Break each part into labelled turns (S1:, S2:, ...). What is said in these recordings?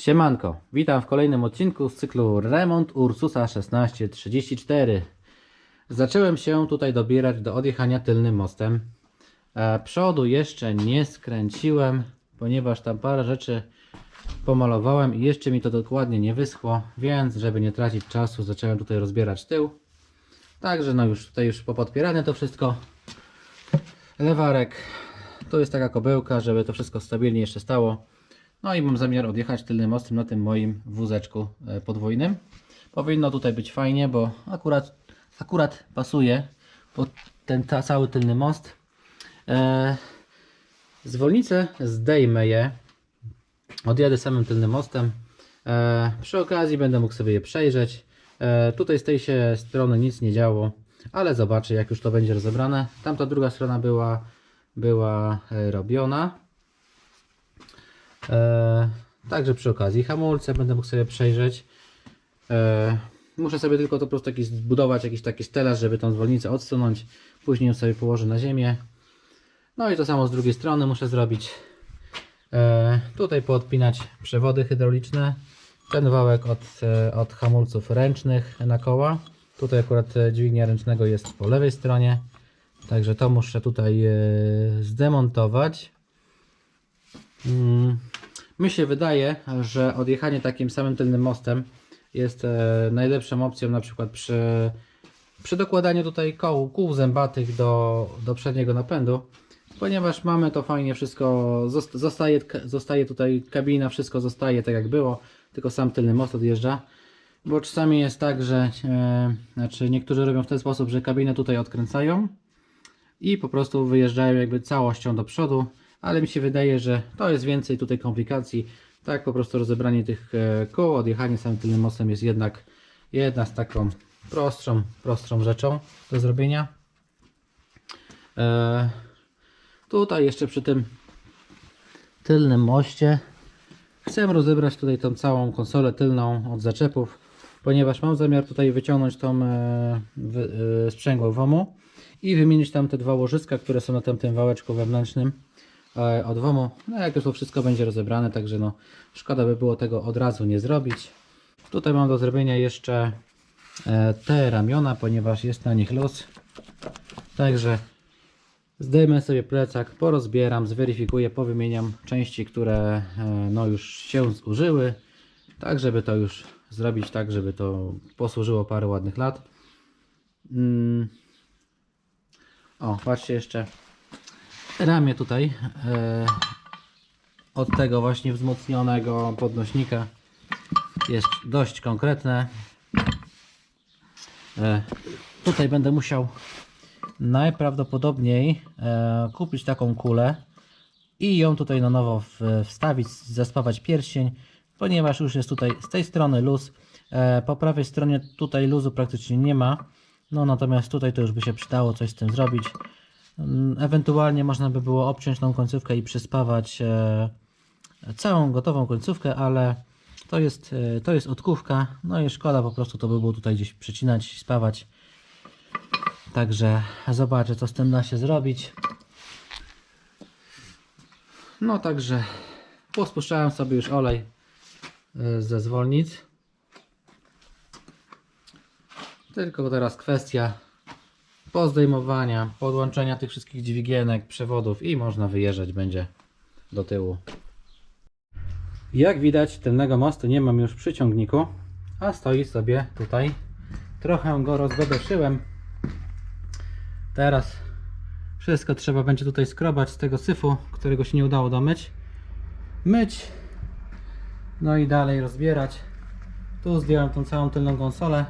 S1: Siemanko, witam w kolejnym odcinku z cyklu Remont Ursusa 1634. Zacząłem się tutaj dobierać do odjechania tylnym mostem. E, przodu jeszcze nie skręciłem, ponieważ tam parę rzeczy pomalowałem i jeszcze mi to dokładnie nie wyschło, więc żeby nie tracić czasu zacząłem tutaj rozbierać tył. Także no już tutaj już popodpierane to wszystko. Lewarek, to jest taka kobełka, żeby to wszystko stabilnie jeszcze stało. No i mam zamiar odjechać tylnym mostem na tym moim wózeczku e, podwójnym. Powinno tutaj być fajnie, bo akurat, akurat pasuje pod ten ta, cały tylny most. E, zwolnicę zdejmę je. Odjadę samym tylnym mostem. E, przy okazji będę mógł sobie je przejrzeć. E, tutaj z tej się strony nic nie działo, ale zobaczę jak już to będzie rozebrane. Tamta druga strona była, była e, robiona. E, także przy okazji hamulce będę mógł sobie przejrzeć. E, muszę sobie tylko to po prostu zbudować jakiś taki stelaż, żeby tą zwolnicę odsunąć. Później ją sobie położę na ziemię. No i to samo z drugiej strony muszę zrobić. E, tutaj poodpinać przewody hydrauliczne. Ten wałek od, od hamulców ręcznych na koła. Tutaj akurat dźwignia ręcznego jest po lewej stronie. Także to muszę tutaj zdemontować. Mi się wydaje, że odjechanie takim samym tylnym mostem jest e, najlepszą opcją na przykład przy, przy dokładaniu tutaj koł, kół zębatych do, do przedniego napędu, ponieważ mamy to fajnie wszystko, zost- zostaje, zostaje tutaj kabina, wszystko zostaje tak jak było, tylko sam tylny most odjeżdża. Bo czasami jest tak, że e, znaczy niektórzy robią w ten sposób, że kabinę tutaj odkręcają i po prostu wyjeżdżają jakby całością do przodu, ale mi się wydaje, że to jest więcej tutaj komplikacji. Tak po prostu rozebranie tych e, kół, odjechanie samym tylnym mostem jest jednak jedna z taką prostszą, prostszą rzeczą do zrobienia. E, tutaj jeszcze przy tym tylnym moście chcę rozebrać tutaj tą całą konsolę tylną od zaczepów, ponieważ mam zamiar tutaj wyciągnąć tą e, e, sprzęgło WOMU i wymienić tam te dwa łożyska, które są na tamtym wałeczku wewnętrznym od WOMU. No jak już to wszystko będzie rozebrane, także no szkoda by było tego od razu nie zrobić. Tutaj mam do zrobienia jeszcze e, te ramiona, ponieważ jest na nich luz. Także zdejmę sobie plecak, porozbieram, zweryfikuję, powymieniam części, które e, no już się zużyły, tak żeby to już zrobić tak, żeby to posłużyło parę ładnych lat. Mm. O, patrzcie jeszcze ramię tutaj e, od tego właśnie wzmocnionego podnośnika jest dość konkretne. E, tutaj będę musiał najprawdopodobniej e, kupić taką kulę i ją tutaj na nowo w, wstawić, zaspawać pierścień, ponieważ już jest tutaj z tej strony luz. E, po prawej stronie tutaj luzu praktycznie nie ma. No natomiast tutaj to już by się przydało coś z tym zrobić. Mm, Ewentualnie można by było obciąć tą końcówkę i przyspawać e, całą gotową końcówkę, ale to jest, e, to jest odkówka. No i szkoda po prostu to by było tutaj gdzieś przycinać, spawać. Także zobaczę co z tym da się zrobić. No także pospuszczałem sobie już olej e, ze zwolnic. Tylko teraz kwestia pozdejmowania, podłączenia tych wszystkich dźwigienek, przewodów i można wyjeżdżać będzie do tyłu. Jak widać tylnego mostu nie mam już przy ciągniku, a stoi sobie tutaj. Trochę go rozbedoszyłem. Teraz wszystko trzeba będzie tutaj skrobać z tego syfu, którego się nie udało domyć. Myć. No i dalej rozbierać. Tu zdjąłem tą całą tylną konsolę.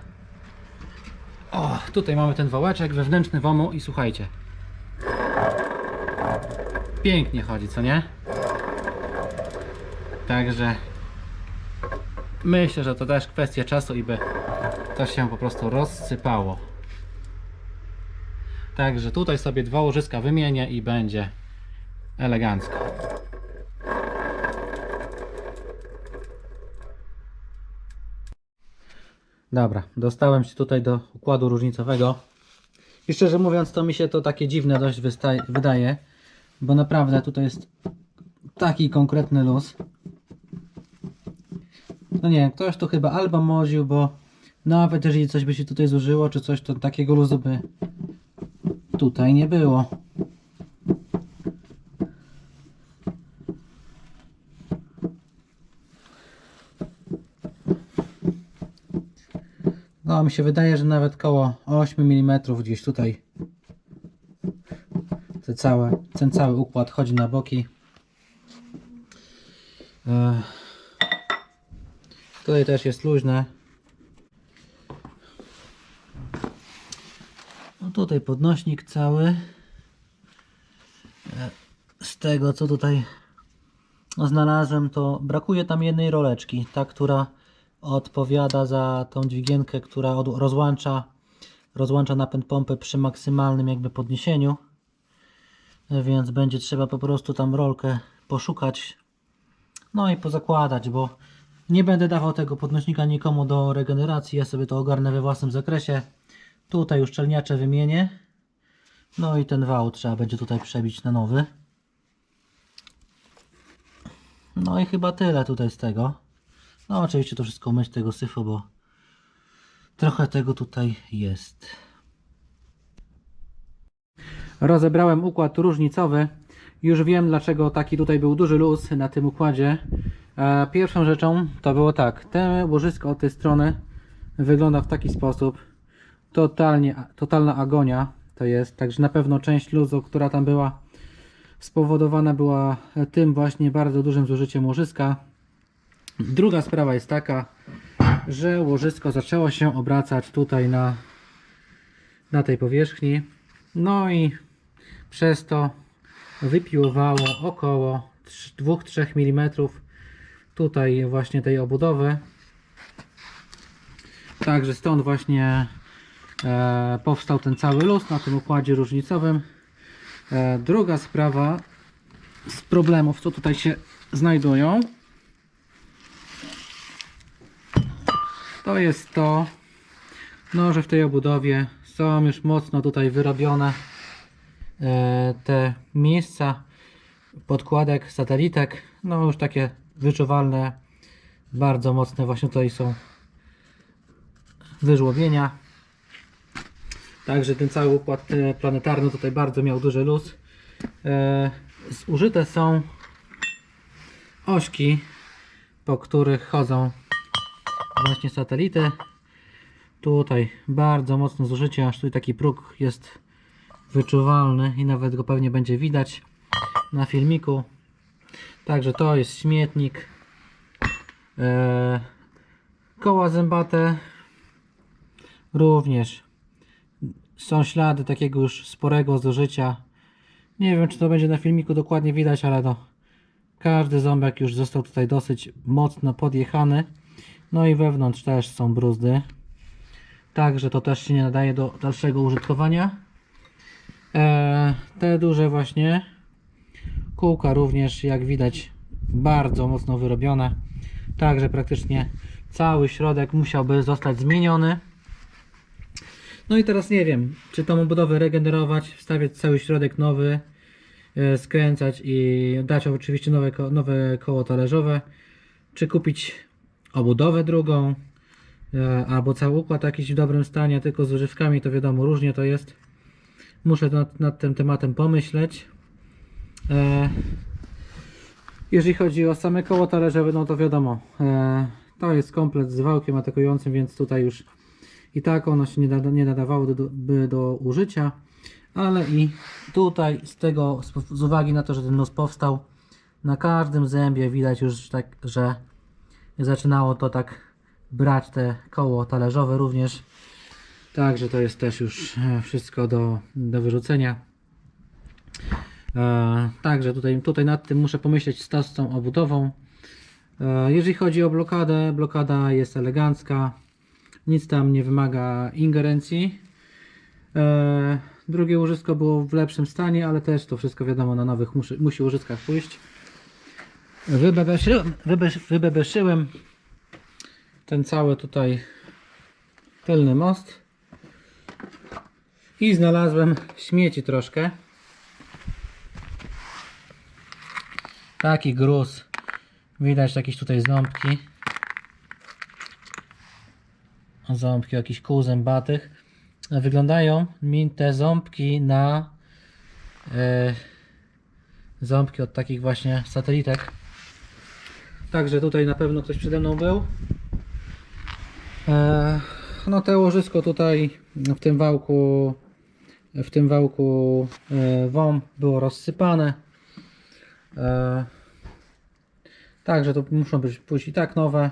S1: O, tutaj mamy ten wałeczek wewnętrzny WOMU i słuchajcie. Pięknie chodzi, co nie? Także myślę, że to też kwestia czasu i by to się po prostu rozsypało. Także tutaj sobie dwa łożyska wymienię i będzie elegancko. Dobra, dostałem się tutaj do układu różnicowego. I szczerze mówiąc, to mi się to takie dziwne dość wydaje, bo naprawdę tutaj jest taki konkretny luz. No nie wiem, ktoś to chyba albo moził, bo nawet jeżeli coś by się tutaj zużyło, czy coś, to takiego luzu by tutaj nie było. No, mi się wydaje, że nawet koło 8 mm gdzieś tutaj te całe, ten cały układ chodzi na boki. E, Tutaj też jest luźne. No tutaj podnośnik cały. E, Z tego co tutaj znalazłem, to brakuje tam jednej roleczki, ta, która odpowiada za tą dźwigienkę, która rozłącza, rozłącza napęd pompy przy maksymalnym jakby podniesieniu. Więc będzie trzeba po prostu tam rolkę poszukać, no i pozakładać, bo nie będę dawał tego podnośnika nikomu do regeneracji, ja sobie to ogarnę we własnym zakresie. Tutaj uszczelniacze wymienię. No i ten wał trzeba będzie tutaj przebić na nowy. No i chyba tyle tutaj z tego. No oczywiście to wszystko myć tego syfu, bo trochę tego tutaj jest. Rozebrałem układ różnicowy. Już wiem dlaczego taki tutaj był duży luz na tym układzie. E, Pierwszą rzeczą to było tak. Te łożysko od tej strony wygląda w taki sposób. Totalnie, totalna agonia to jest. Także na pewno część luzu, która tam była spowodowana była tym właśnie bardzo dużym zużyciem łożyska. Druga sprawa jest taka, że łożysko zaczęło się obracać tutaj na, na tej powierzchni. No i przez to wypiłowało około 2-3 mm tutaj właśnie tej obudowy. Także stąd właśnie e, powstał ten cały luz na tym układzie różnicowym. E, druga sprawa z problemów, co tutaj się znajdują, to jest to, no, że w tej obudowie są już mocno tutaj wyrobione e, te miejsca podkładek, satelitek, no już takie wyczuwalne, bardzo mocne właśnie tutaj są wyżłobienia. Także ten cały układ e, planetarny tutaj bardzo miał duży luz. E, zużyte są ośki, po których chodzą właśnie satelity. Tutaj bardzo mocne zużycie, aż tutaj taki próg jest wyczuwalny i nawet go pewnie będzie widać na filmiku. Także to jest śmietnik. E, koła zębate również są ślady takiego już sporego zużycia. Nie wiem, czy to będzie na filmiku dokładnie widać, ale no, każdy ząbek już został tutaj dosyć mocno podjechany. No i wewnątrz też są bruzdy. Także to też się nie nadaje do dalszego użytkowania. E, te duże właśnie kółka również, jak widać, bardzo mocno wyrobione. Także praktycznie cały środek musiałby zostać zmieniony. No i teraz nie wiem, czy tą obudowę regenerować, wstawiać cały środek nowy, e, skręcać i dać oczywiście nowe, nowe koło talerzowe, czy kupić obudowę drugą, e, albo cały układ jakiś w dobrym stanie, tylko z używkami, to wiadomo, różnie to jest. Muszę nad, nad tym tematem pomyśleć. E, jeżeli chodzi o same koło talerzowe, no to wiadomo, e, to jest komplet z wałkiem atakującym, więc tutaj już i tak ono się nie, nada, nie nadawało do, do, użycia, ale i tutaj z tego, z, uwagi na to, że ten nóż powstał, na każdym zębie widać już tak, że zaczynało to tak brać te koło talerzowe również. Także to jest też już e, wszystko do, do wyrzucenia. E, także tutaj, tutaj nad tym muszę pomyśleć z tą obudową. E, jeżeli chodzi o blokadę, blokada jest elegancka. Nic tam nie wymaga ingerencji. E, drugie łożysko było w lepszym stanie, ale też to wszystko wiadomo na nowych musi, musi łożyskach pójść. Wybebeszyłem, wybebeszyłem ten cały tutaj tylny most i znalazłem śmieci troszkę. Taki gruz. Widać jakieś tutaj ząbki. ząbki, jakiś kół zębatych. Wyglądają mi te ząbki na e, ząbki od takich właśnie satelitek. Także tutaj na pewno ktoś przede mną był. E, no te łożysko tutaj w tym wałku w tym wałku e, WOM było rozsypane. E, Także to muszą być pójść i tak nowe.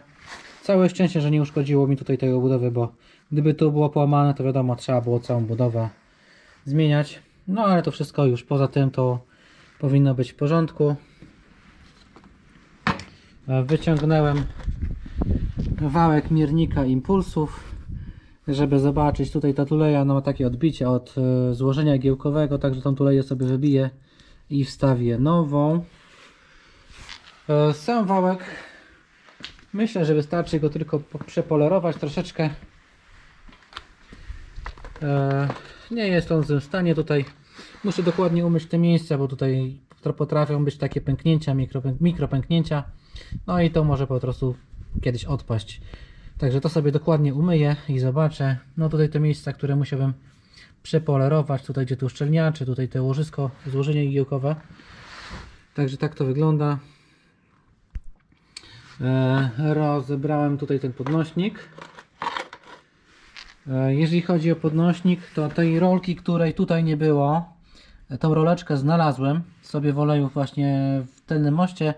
S1: Całe szczęście, że nie uszkodziło mi tutaj tej budowy, bo gdyby to było połamane, to wiadomo, trzeba było całą budowę zmieniać. No ale to wszystko już poza tym to powinno być w porządku. E, Wyciągnąłem wałek miernika impulsów, żeby zobaczyć. Tutaj ta tuleja no, ma takie odbicie od e, złożenia giełkowego, także tą tuleję sobie wybiję i wstawię nową. E, Sam wałek myślę, że wystarczy go tylko po- przepolerować troszeczkę. Nie jest on w stanie tutaj. Muszę dokładnie umyć te miejsca, bo tutaj potrafią być takie pęknięcia, mikropę- mikropęknięcia. No i to może po prostu kiedyś odpaść. Także to sobie dokładnie umyję i zobaczę. No tutaj te miejsca, które musiałbym przepolerować. Tutaj gdzie tu uszczelniacze, tutaj te łożysko, złożenie igiełkowe. Także tak to wygląda. E, rozebrałem tutaj ten podnośnik. E, jeżeli chodzi o podnośnik, to tej rolki, której tutaj nie było, e, tą roleczkę znalazłem sobie w oleju właśnie w tylnym moście,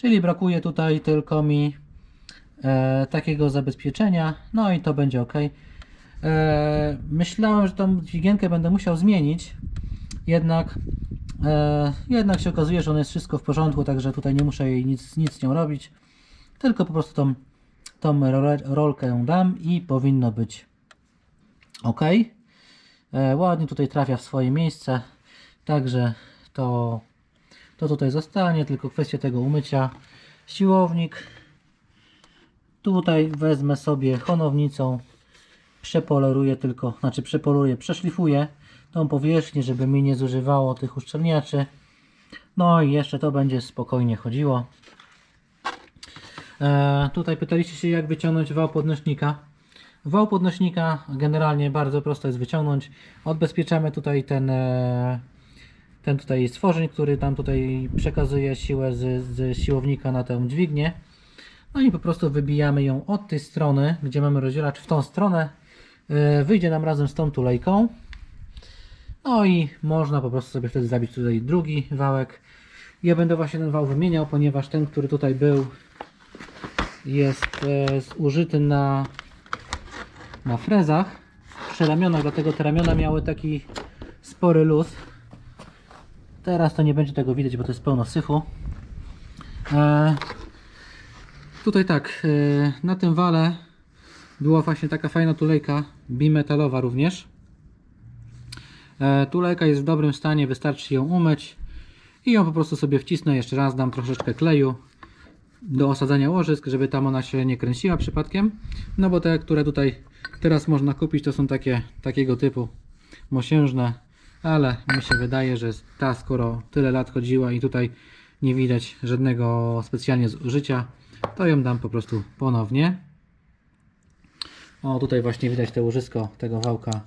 S1: czyli brakuje tutaj tylko mi e, takiego zabezpieczenia, no i to będzie ok. E, myślałem, że tą dźwigienkę będę musiał zmienić, jednak e, jednak się okazuje, że ona jest wszystko w porządku, także tutaj nie muszę jej nic, nic z nią robić, tylko po prostu tą, tą rolkę dam i powinno być ok. E, ładnie tutaj trafia w swoje miejsce, także to, to tutaj zostanie, tylko kwestia tego umycia. Siłownik Tutaj wezmę sobie honownicą, przepoleruję tylko, znaczy przepoleruję, przeszlifuję tą powierzchnię, żeby mi nie zużywało tych uszczelniaczy. No i jeszcze to będzie spokojnie chodziło. E, tutaj pytaliście się jak wyciągnąć wał podnośnika. Wał podnośnika generalnie bardzo prosto jest wyciągnąć. Odbezpieczamy tutaj ten, e, ten tutaj stworzeń, który tam tutaj przekazuje siłę z, z siłownika na tę dźwignię. No i po prostu wybijamy ją od tej strony, gdzie mamy rozdzielacz w tą stronę. Yy, Wyjdzie nam razem z tą tulejką. No i można po prostu sobie wtedy zabić tutaj drugi wałek. Ja będę właśnie ten wał wymieniał, ponieważ ten, który tutaj był, jest e, zużyty na, na frezach przy ramionach, dlatego te ramiona miały taki spory luz. Teraz to nie będzie tego widać, bo to jest pełno syfu. E, Tutaj tak, yy, na tym wale była właśnie taka fajna tulejka, bimetalowa również. E, Tulejka jest w dobrym stanie, wystarczy ją umyć i ją po prostu sobie wcisnę jeszcze raz, dam troszeczkę kleju do osadzania łożysk, żeby tam ona się nie kręciła przypadkiem. No bo te, które tutaj teraz można kupić, to są takie takiego typu mosiężne, ale mi się wydaje, że ta skoro tyle lat chodziła i tutaj nie widać żadnego specjalnie zużycia, to ją dam po prostu ponownie. O, tutaj właśnie widać te łożysko tego wałka,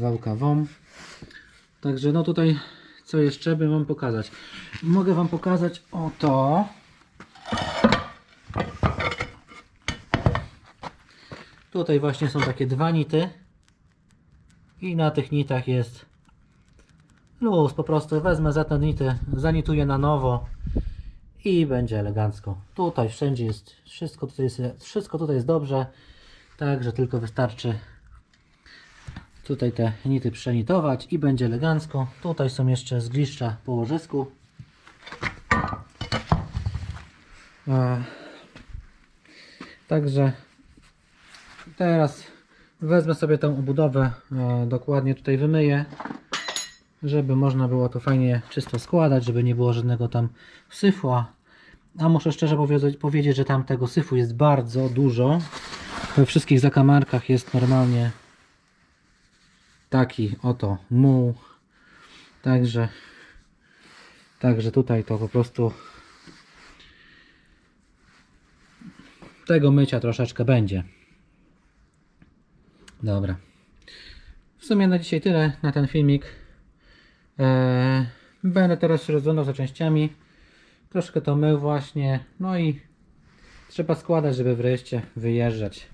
S1: wałka WOM. Także no tutaj co jeszcze bym Wam pokazać? Mogę Wam pokazać o to. Tutaj właśnie są takie dwa nity i na tych nitach jest luz, po prostu wezmę za te nity, zanituję na nowo i będzie elegancko. Tutaj wszędzie jest wszystko, tutaj jest, wszystko tutaj jest dobrze, także tylko wystarczy tutaj te nity przenitować i będzie elegancko. Tutaj są jeszcze zgliszcza po łożysku. E, Także teraz wezmę sobie tą obudowę, e, dokładnie tutaj wymyję, żeby można było to fajnie czysto składać, żeby nie było żadnego tam syfu. A, muszę szczerze powiedzieć, że tam tego syfu jest bardzo dużo. We wszystkich zakamarkach jest normalnie taki oto muł. Także, także tutaj to po prostu tego mycia troszeczkę będzie. Dobra. W sumie na dzisiaj tyle na ten filmik. Eee, będę teraz rozglądał za częściami. Troszkę to mył właśnie. No i trzeba składać, żeby wreszcie wyjeżdżać.